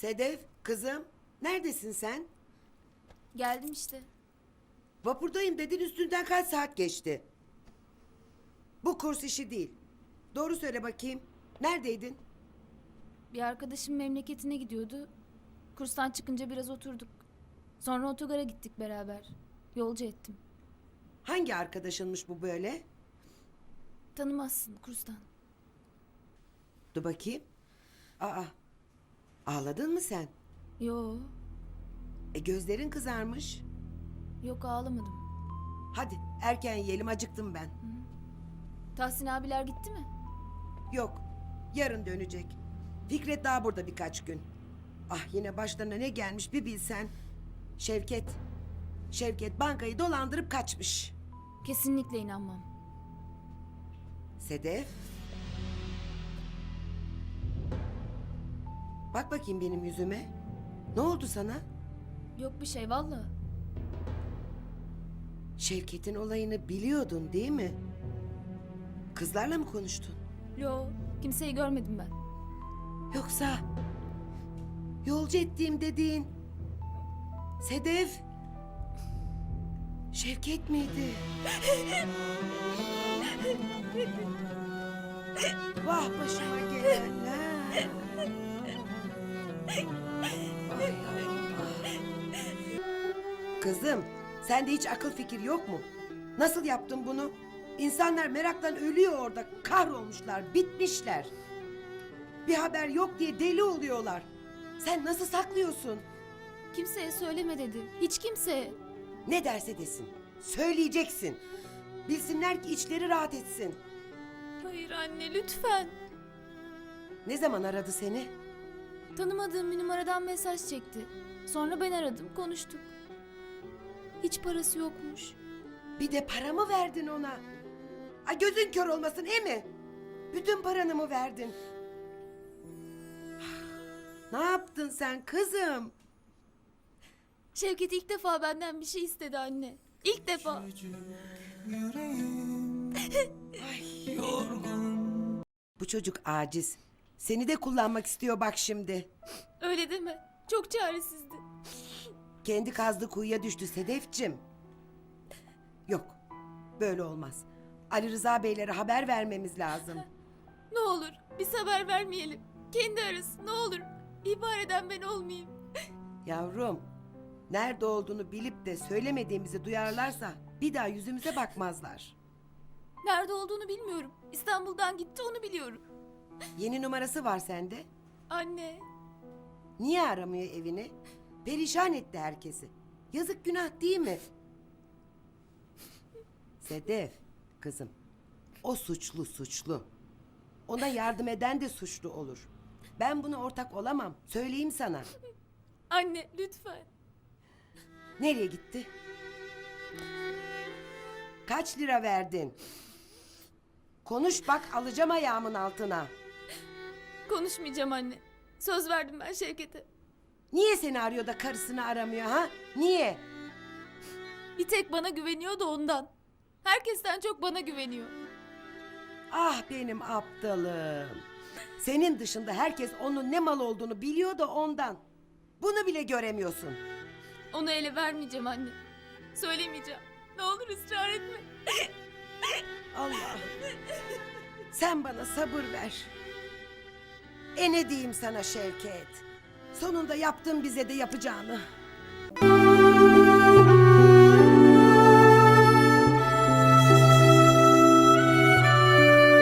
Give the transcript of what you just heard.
Sedef, kızım, neredesin sen? Geldim işte. Vapurdayım dedin üstünden kaç saat geçti? Bu kurs işi değil. Doğru söyle bakayım. Neredeydin? Bir arkadaşım memleketine gidiyordu. Kurstan çıkınca biraz oturduk. Sonra otogara gittik beraber. Yolcu ettim. Hangi arkadaşınmış bu böyle? Tanımazsın kurstan. Dur bakayım. Aa, ağladın mı sen? Yo, E gözlerin kızarmış. yok ağlamadım. Hadi erken yiyelim acıktım ben. Tahsin abiler gitti mi? Yok, yarın dönecek. Fikret daha burada birkaç gün. Ah yine başlarına ne gelmiş bir bilsen. Şevket. Şevket bankayı dolandırıp kaçmış. Kesinlikle inanmam. Sedef. Bak bakayım benim yüzüme. Ne oldu sana? Yok bir şey valla. Şevket'in olayını biliyordun değil mi? Kızlarla mı konuştun? Yo, kimseyi görmedim ben. Yoksa yolcu ettiğim dediğin Sedef Şevket miydi? Vah başıma gelenler. Kızım, sende hiç akıl fikir yok mu? Nasıl yaptın bunu? İnsanlar meraktan ölüyor orada. Kahrolmuşlar, bitmişler. Bir haber yok diye deli oluyorlar. Sen nasıl saklıyorsun? Kimseye söyleme dedi. Hiç kimseye. Ne derse desin. Söyleyeceksin. Bilsinler ki içleri rahat etsin. Hayır anne lütfen. Ne zaman aradı seni? Tanımadığım bir numaradan mesaj çekti. Sonra ben aradım, konuştuk. Hiç parası yokmuş. Bir de para mı verdin ona? Ay gözün kör olmasın he mi? Bütün paranı mı verdin? Ne yaptın sen kızım? Şevket ilk defa benden bir şey istedi anne. İlk defa. Bu çocuk aciz. Seni de kullanmak istiyor bak şimdi. Öyle deme. Çok çaresizdi. Kendi kazdığı kuyuya düştü Sedefçim. Yok, böyle olmaz. Ali Rıza Beylere haber vermemiz lazım. Ne olur biz haber vermeyelim. Kendi arası ne olur. İhbar eden ben olmayayım. Yavrum, nerede olduğunu bilip de söylemediğimizi duyarlarsa bir daha yüzümüze bakmazlar. Nerede olduğunu bilmiyorum. İstanbul'dan gitti onu biliyorum. Yeni numarası var sende. Anne. Niye aramıyor evini? Perişan etti herkesi. Yazık günah değil mi? Sedef, kızım. O suçlu suçlu. Ona yardım eden de suçlu olur. Ben buna ortak olamam. Söyleyeyim sana. Anne lütfen. Nereye gitti? Kaç lira verdin? Konuş bak alacağım ayağımın altına. Konuşmayacağım anne. Söz verdim ben Şevket'e. Niye seni arıyor da karısını aramıyor ha? Niye? Bir tek bana güveniyor da ondan. Herkesten çok bana güveniyor. Ah benim aptalım. Senin dışında herkes onun ne mal olduğunu biliyor da ondan. Bunu bile göremiyorsun. Onu ele vermeyeceğim anne. Söylemeyeceğim. Ne olur ısrar etme. Allah'ım. Sen bana sabır ver. E ne diyeyim sana Şevket? Sonunda yaptın bize de yapacağını.